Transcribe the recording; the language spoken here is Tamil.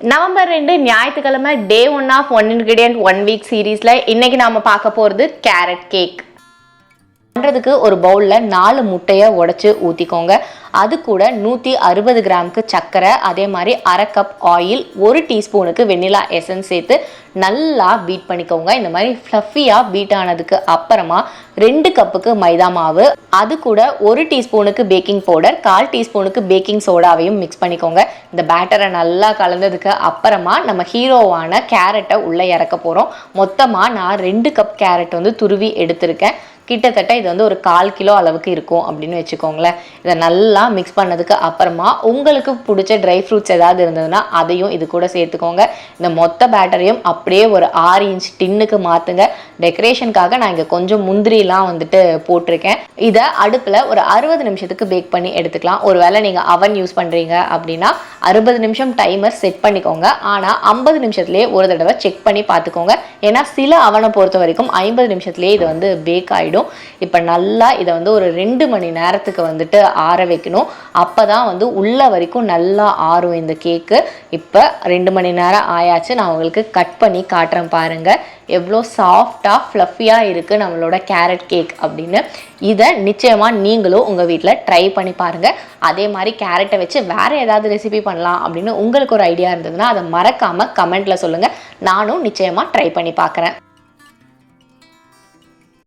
நவம்பர் ரெண்டு ஞாயிற்றுக்கிழமை day one of one ingredient one week சீரீஸில் இன்றைக்கி நாம் பார்க்க போகிறது கேரட் கேக் பண்ணுறதுக்கு ஒரு பவுலில் நாலு முட்டையை உடச்சி ஊற்றிக்கோங்க அது கூட நூற்றி அறுபது கிராமுக்கு சர்க்கரை அதே மாதிரி அரை கப் ஆயில் ஒரு டீஸ்பூனுக்கு வெண்ணிலா எசன்ஸ் சேர்த்து நல்லா பீட் பண்ணிக்கோங்க. இந்த மாதிரி ஃப்ளஃபியாக பீட் ஆனதுக்கு அப்புறமா ரெண்டு கப்புக்கு மைதா மாவு அது கூட ஒரு டீஸ்பூனுக்கு பேக்கிங் பவுடர் கால் டீஸ்பூனுக்கு பேக்கிங் சோடாவையும் மிக்ஸ் பண்ணிக்கோங்க. இந்த பேட்டரை நல்லா கலந்ததுக்கு அப்புறமா நம்ம ஹீரோவான கேரட்டை உள்ளே இறக்க போகிறோம் மொத்தமாக நான் ரெண்டு கப் கேரட் வந்து துருவி எடுத்திருக்கேன். கிட்டத்தட்ட இது வந்து ஒரு கால் கிலோ அளவுக்கு இருக்கும் அப்படின்னு வச்சுக்கோங்களேன். இதை நல்லா மிக்ஸ் பண்ணதுக்கு அப்புறமா உங்களுக்கு பிடிச்ச ட்ரை ஃப்ரூட்ஸ் ஏதாவது இருந்ததுன்னா அதையும் இது கூட சேர்த்துக்கோங்க. இந்த மொத்த பேட்டரையும் அப்படியே ஒரு ஆறு இன்ச் டின்னுக்கு மாற்றுங்க டெக்கரேஷனுக்காக நான் இங்கே கொஞ்சம் முந்திரிலாம் வந்துட்டு போட்டிருக்கேன். இதை அடுப்பில் ஒரு அறுபது நிமிஷத்துக்கு பேக் பண்ணி எடுத்துக்கலாம். ஒருவேளை நீங்கள் அவன் யூஸ் பண்ணுறீங்க அப்படின்னா அறுபது நிமிஷம் டைமர் செட் பண்ணிக்கோங்க. ஆனால் ஐம்பது நிமிஷத்துலேயே ஒரு தடவை செக் பண்ணி பார்த்துக்கோங்க. ஏன்னா சில அவனை பொறுத்த வரைக்கும் ஐம்பது நிமிஷத்துலேயே இது வந்து பேக் ஆகிடும் இப்போ நல்லா இதை வந்து ஒரு ரெண்டு மணி நேரத்துக்கு வந்துட்டு ஆற வைக்கணும். அப்போ தான் வந்து உள்ள வரைக்கும் நல்லா ஆறும் இந்த கேக்கு இப்போ ரெண்டு மணி நேரம் ஆயாச்சு. நான் உங்களுக்கு கட் பண்ணி காட்டுறேன் பாருங்கள் எவ்வளோ சாஃப்டாக ஃப்ளஃபியாக இருக்குது நம்மளோட கேரட் கேக் அப்படின்னு. இதை நிச்சயமாக நீங்களும் உங்கள் வீட்டில் ட்ரை பண்ணி பாருங்கள் அதே மாதிரி கேரட்டை வச்சு வேறு ஏதாவது ரெசிபி பண்ணலாம் அப்படின்னு உங்களுக்கு ஒரு ஐடியா இருந்ததுன்னா அதை மறக்காமல் கமெண்ட்டில் சொல்லுங்கள் நானும் நிச்சயமாக ட்ரை பண்ணி பார்க்குறேன்.